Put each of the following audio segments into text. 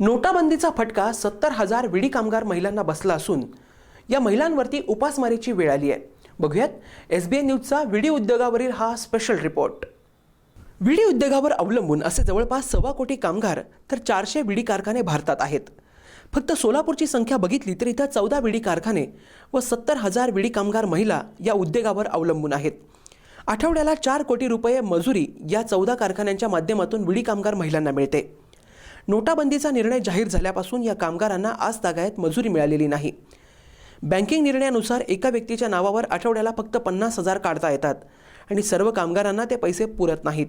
नोटाबंदीचा फटका सत्तर हजार विडी कामगार महिलांना बसला असून या महिलांवरती उपासमारीची वेळ आली आहे. बघूयात एस बी आय न्यूजचा विडी उद्योगावरील हा स्पेशल रिपोर्ट विडी उद्योगावर अवलंबून असे जवळपास सव्वा कोटी कामगार तर चारशे विडी कारखाने भारतात आहेत. फक्त सोलापूरची संख्या बघितली तर इथं चौदा विडी कारखाने व सत्तर हजार विडी कामगार महिला या उद्योगावर अवलंबून आहेत. आठवड्याला चार कोटी रुपये मजुरी या चौदा कारखान्यांच्या माध्यमातून विडी कामगार महिलांना मिळते. नोटाबंदीचा निर्णय जाहीर झाल्यापासून या कामगारांना आज तागायत मजुरी मिळालेली नाही. बँकिंग निर्णयानुसार एका व्यक्तीच्या नावावर आठवड्याला फक्त पन्नास हजार काढता येतात आणि सर्व कामगारांना ते पैसे पुरत नाहीत.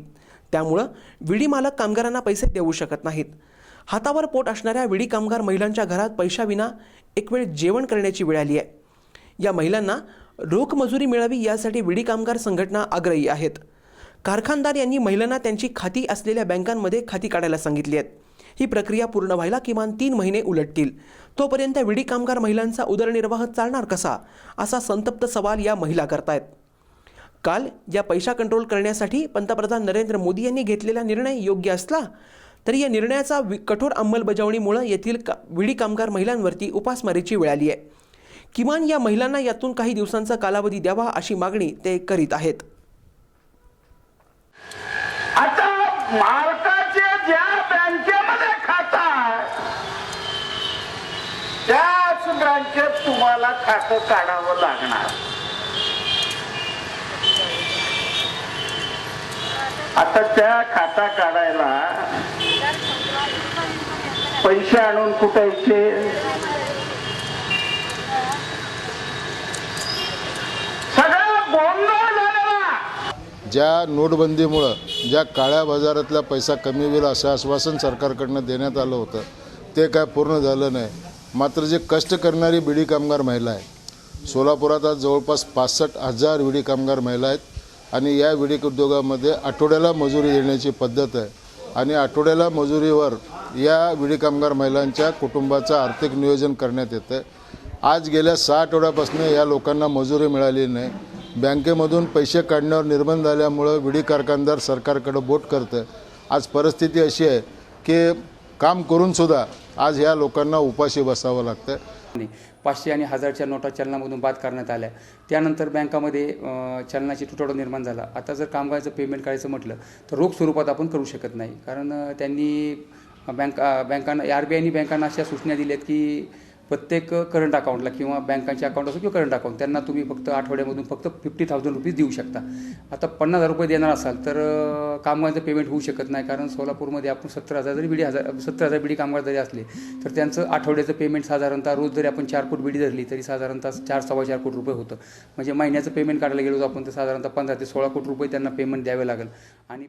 त्यामुळं विडी मालक कामगारांना पैसे देऊ शकत नाहीत. हातावर पोट असणाऱ्या विडी कामगार महिलांच्या घरात पैशाविना एक वेळ जेवण करण्याची वेळ आली आहे. या महिलांना रोख मजुरी मिळावी यासाठी विडी कामगार संघटना आग्रही आहेत. कारखानदार यांनी महिलांना त्यांची खाती असलेल्या बँकांमध्ये खाती काढायला सांगितली आहेत. ही प्रक्रिया पूर्ण व्हायला किमान तीन महिने उलटतील. तोपर्यंत विडी कामगार महिलांचा उदरनिर्वाह चालणार कसा? असा संतप्त सवाल या महिला करतायत. काल या पैसा कंट्रोल करण्यासाठी पंतप्रधान नरेंद्र मोदी यांनी घेतलेला निर्णय योग्य असला तरी या निर्णयाचा वि- कठोर अंमलबजावणीमुळे येथील का विडी कामगार महिलांवरती उपासमारीची वेळ आली आहे किमान या महिलांना यातून काही दिवसांचा कालावधी द्यावा अशी मागणी ते करीत आहेत. आता ज्या खाता आहे त्याच बँकेत तुम्हाला खातं काढावं लागणार. आता त्या खाता काढायला पैसे आणून कुठायचे ज्या नोटबंदीमुळं ज्या काळ्या बाजारातला पैसा कमी होईल असं आश्वासन सरकारकडनं देण्यात आलं होतं ते काय पूर्ण झालं नाही. मात्र जे कष्ट करणारी बिडी कामगार महिला आहे सोलापुरात आज जवळपास पासष्ट हजार विडी कामगार महिला आहेत आणि या विडी उद्योगामध्ये आठवड्याला मजुरी देण्याची पद्धत आहे. आणि आठवड्याला मजुरीवर या विडी कामगार महिलांच्या कुटुंबाचं आर्थिक नियोजन करण्यात येतं आहे. आज गेल्या सहा आठवड्यापासून या लोकांना मजुरी मिळाली नाही. बँकेमधून पैसे काढण्यावर निर्बंध आल्यामुळं विडी कारखानदार सरकारकडं बोट करतं आज परिस्थिती अशी आहे की काम करूनसुद्धा आज ह्या लोकांना उपाशी बसावं लागतं पाचशे आणि हजारच्या नोटा चलनामधून बाद करण्यात आल्या. त्यानंतर बँकामध्ये चलनाची तुटवडा निर्माण झाला. आता जर कामगाराचं पेमेंट करायचं म्हटलं तर रोख स्वरूपात आपण करू शकत नाही. कारण त्यांनी बँका बँकांना आर बी आयनी बँकांना अशा सूचना दिल्यात की प्रत्येक करंट अकाउंटला किंवा बँकांचे अकाउंट असो किंवा करंट अकाउंट त्यांना तुम्ही फक्त आठवड्यामधून फक्त फिफ्टी थाउजंड रुपीज देऊ शकता. आता पन्नास हजार रुपये देणार असाल तर कामगारांचं पेमेंट होऊ शकत नाही. कारण सोलापूरमध्ये आपण सत्तर हजार जरी बिडी हजार सत्तर हजार बिडी कामगार जरी असले तर त्यांचं आठवड्याचं पेमेंट साधारणतः रोज जरी आपण चार फूट बिडी धरली तरी साधारणतः चार सव्वा चार कोटी रुपये होतं. म्हणजे महिन्याचं पेमेंट काढायला गेलो आपण तर साधारणतः पंधरा ते सोळा कोटी रुपये त्यांना पेमेंट द्यावे लागेल. आणि